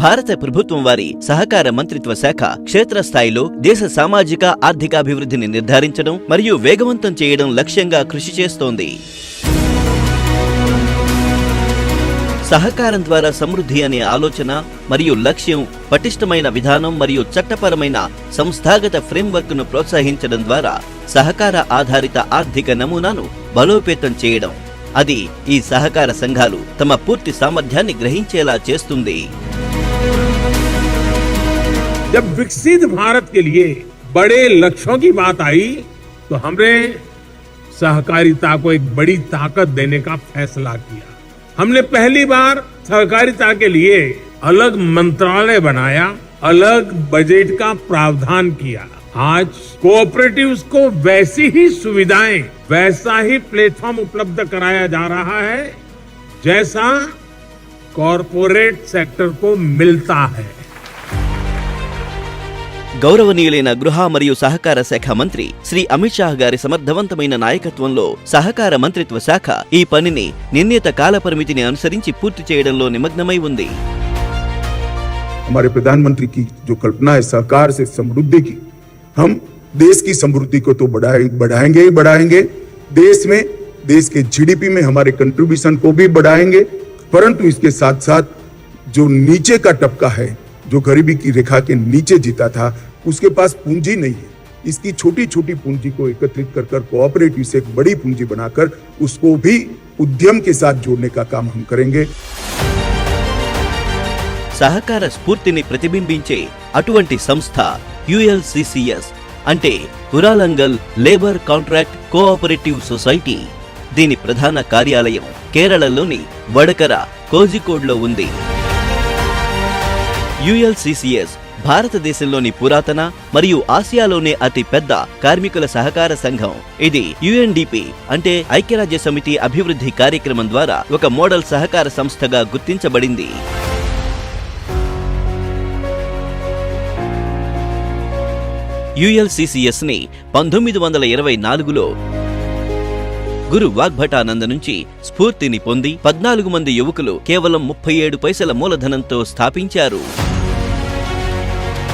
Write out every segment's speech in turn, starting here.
భారత ప్రభుత్వం వారి సహకార మంత్రిత్వ శాఖ క్షేత్రస్థాయిలో దేశ సామాజిక ఆర్థికాభివృద్ధిని నిర్ధారించడం మరియు వేగవంతం చేయడం లక్ష్యంగా కృషి చేస్తోంది. సహకారం ద్వారా సమృద్ధి అనే ఆలోచన మరియు లక్ష్యం పటిష్టమైన విధానం మరియు చట్టపరమైన సంస్థాగత ఫ్రేమ్వర్క్ను ప్రోత్సహించడం ద్వారా సహకార ఆధారిత ఆర్థిక నమూనాను బలోపేతం చేయడం. అది ఈ సహకార సంఘాలు తమ పూర్తి సామర్థ్యాన్ని గ్రహించేలా చేస్తుంది. जब विकसित भारत के लिए बड़े लक्ष्यों की बात आई तो हमने सहकारिता को एक बड़ी ताकत देने का फैसला किया। हमने पहली बार सहकारिता के लिए अलग मंत्रालय बनाया, अलग बजट का प्रावधान किया। आज कोऑपरेटिव्स को वैसी ही सुविधाएँ, वैसा ही प्लेटफॉर्म उपलब्ध कराया जा रहा है, जैसा कॉरपोरेट सेक्टर को मिलता है। గౌరవనీయులైన గృహ మరియు సహకార శాఖ మంత్రి శ్రీ అమిత్ షాహ్ గారి సమర్థవంతమైన నాయకత్వంలో సహకార మంత్రిత్వ శాఖ ఈ పనిని నిర్ణీత కాల పరిమితిని అనుసరించి పూర్తి చేయడంలో నిమగ్నమై ఉంది हमारे प्रधानमंत्री की जो कल्पना है सहकार से समृद्धि की हम देश की समृद्धि को तो बढ़ाए बढ़ाएंगे ही बढ़ाएंगे देश में देश के जीडीपी में हमारे कंट्रीब्यूशन को भी बढ़ाएंगे परंतु इसके साथ साथ जो नीचे का टपका है जो गरीबी की रेखा के नीचे जीता था उसके पास पूंजी नहीं है इसकी छोटी छोटी पूंजी को एकत्रित कर कर कोऑपरेटिव से एक बड़ी पूंजी बनाकर उसको भी उद्यम के साथ जोड़ने का काम हम करेंगे సహకార స్ఫూర్తిని ప్రతిబింబించే అటువంటి సంస్థ యుఎల్సిసిఎస్ అంటే Uralungal labour contract cooperative society దీని ప్రధాన కార్యాలయం కేరళలోని వడకర కోజికోడ్లో ఉంది యుఎల్సిసిఎస్ భారతదేశంలోని పురాతన మరియు ఆసియాలోనే అతి పెద్ద కార్మికుల సహకార సంఘం. ఇది యుఎన్డిపి అంటే ఐక్యరాజ్య సమితి అభివృద్ధి కార్యక్రమం ద్వారా ఒక మోడల్ సహకార సంస్థగా గుర్తించబడింది. యుఎల్సిసిఎస్ని పంతొమ్మిది వందల ఇరవై నాలుగులో గురు వాగ్భటానంద నుంచి స్ఫూర్తిని పొంది పద్నాలుగు మంది యువకులు కేవలం ముప్పై ఏడు పైసల మూలధనంతో స్థాపించారు.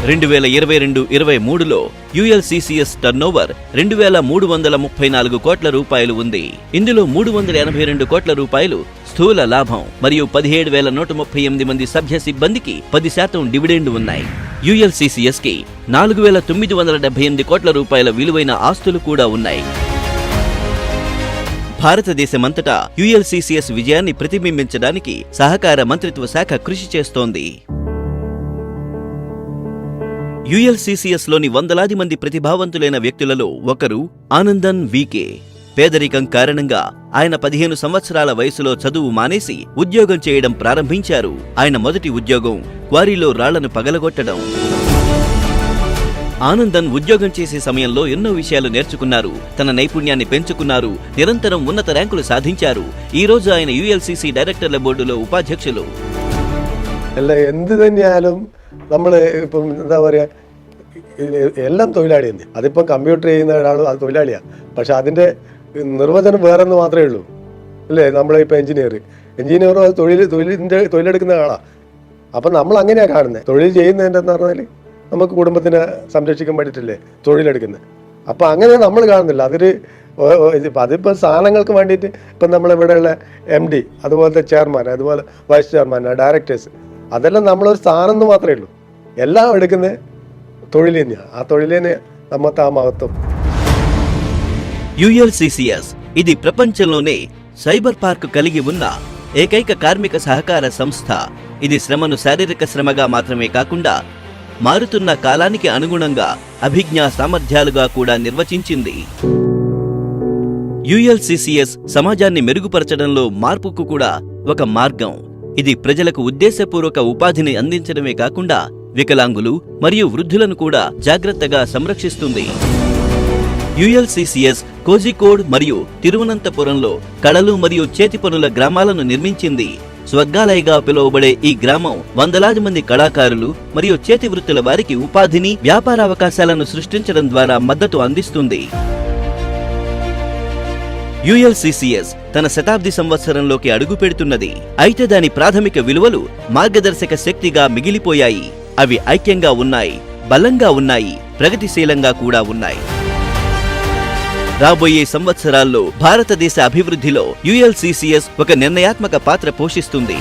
రెండు వేల ఇరవై రెండు ఇరవై మూడులో యుఎల్సిసిఎస్ టర్నోవర్ రెండు వేల మూడు వందల ముప్పై నాలుగు కోట్ల రూపాయలు ఉంది. ఇందులో మూడు వందల ఎనభై రెండు కోట్ల రూపాయలు స్థూల లాభం మరియు పదిహేడు వేల నూట ముప్పై ఎనిమిది మంది సభ్య సిబ్బందికి పది శాతం డివిడెండ్ ఉన్నాయి. యుఎల్సిసిఎస్కి నాలుగు వేల తొమ్మిది వందల డెబ్బై ఎనిమిది కోట్ల రూపాయల విలువైన ఆస్తులు కూడా ఉన్నాయి. భారతదేశమంతటా యుఎల్సిసిఎస్ విజయాన్ని ప్రతిబింబించడానికి సహకార మంత్రిత్వ శాఖ కృషి చేస్తోంది. యుఎల్సిసిఎస్లోని వందలాది మంది ప్రతిభావంతులైన వ్యక్తులలో ఒకరు ఆనందన్ వికే. పేదరికం కారణంగా ఆయన పదిహేను సంవత్సరాల వయసులో చదువు మానేసి ఉద్యోగం చేయడం ప్రారంభించారు. ఆయన మొదటి ఉద్యోగం క్వారీలో రాళ్ళను పగలగొట్టడం. ఆనందన్ ఉద్యోగం చేసే సమయంలో ఎన్నో విషయాలు నేర్చుకున్నారు. తన నైపుణ్యాన్ని పెంచుకున్నారు. నిరంతరం ఉన్నత ర్యాంకులు సాధించారు. ఈ రోజు ఆయన యుఎల్సిసి డైరెక్టర్ల బోర్డులో ఉపాధ్యక్షులు. നമ്മൾ ഇപ്പം എന്താ പറയുക എല്ലാം തൊഴിലാളി തന്നെ. അതിപ്പം കമ്പ്യൂട്ടർ ചെയ്യുന്ന ഒരാൾ അത് തൊഴിലാളിയാണ് പക്ഷെ അതിന്റെ നിർവചനം വേറെന്ന് മാത്രമേ ഉള്ളൂ. അല്ലേ? നമ്മളിപ്പോൾ എഞ്ചിനീയർ എഞ്ചിനീയർ അത് തൊഴിൽ തൊഴിലിന്റെ തൊഴിലെടുക്കുന്ന ആളാണ് അപ്പം നമ്മൾ അങ്ങനെയാണ് കാണുന്നത് തൊഴിൽ ചെയ്യുന്നതിന്റെ എന്ന് പറഞ്ഞാൽ നമുക്ക് കുടുംബത്തിനെ സംരക്ഷിക്കാൻ വേണ്ടിയിട്ടല്ലേ തൊഴിലെടുക്കുന്നത് അപ്പം അങ്ങനെ നമ്മൾ കാണുന്നില്ല. അതൊരു അതിപ്പോൾ സാധനങ്ങൾക്ക് വേണ്ടിയിട്ട് ഇപ്പം നമ്മളിവിടെയുള്ള എം ഡി അതുപോലത്തെ ചെയർമാൻ അതുപോലെ വൈസ് ചെയർമാൻ ഡയറക്ടേഴ്സ് അതെല്ലാം നമ്മളൊരു സ്ഥാനം എന്ന് മാത്രമേ ഉള്ളൂ എല്ലാം എടുക്കുന്നത് തൊഴിൽ തന്നെയാണ് ആ തൊഴിൽ തന്നെ നമ്മത്തെ ആ മഹത്വം యుఎల్సిసిఎస్ ఇది ప్రపంచంలోనే సైబర్ పార్క్ కలిగి ఉన్న ఏకైక కార్మిక సహకార సంస్థ ఇది శ్రమను శారీరక శ్రమగా మాత్రమే కాకుండా మారుతున్న కాలానికి అనుగుణంగా అభిజ్ఞా సామర్థ్యాలుగా కూడా నిర్వచించింది యుఎల్సిసిఎస్ సమాజాన్ని మెరుగుపరచడంలో మార్పుకు కూడా ఒక మార్గం ఇది ప్రజలకు ఉద్దేశపూర్వక ఉపాధిని అందించడమే కాకుండా వికలాంగులు మరియు వృద్ధులను కూడా జాగ్రత్తగా సంరక్షిస్తుంది. యుఎల్సిసిఎస్ కోజికోడ్ మరియు తిరువనంతపురంలో కళలు మరియు చేతి పనుల గ్రామాలను నిర్మించింది. స్వర్గాలయగా పిలువబడే ఈ గ్రామం వందలాది మంది కళాకారులు మరియు చేతి వృత్తుల వారికి ఉపాధిని వ్యాపార అవకాశాలను సృష్టించడం ద్వారా మద్దతు అందిస్తుంది. యుఎల్సిసిఎస్ తన శతాబ్ది సంవత్సరంలోకి అడుగు పెడుతున్నది. అయితే దాని ప్రాథమిక విలువలు మార్గదర్శక శక్తిగా మిగిలిపోయాయి. అవి ఐక్యంగా ఉన్నాయి బలంగా ఉన్నాయి ప్రగతిశీలంగా కూడా ఉన్నాయి. రాబోయే సంవత్సరాల్లో భారతదేశ అభివృద్ధిలో యుఎల్సిసిఎస్ ఒక నిర్ణయాత్మక పాత్ర పోషిస్తుంది.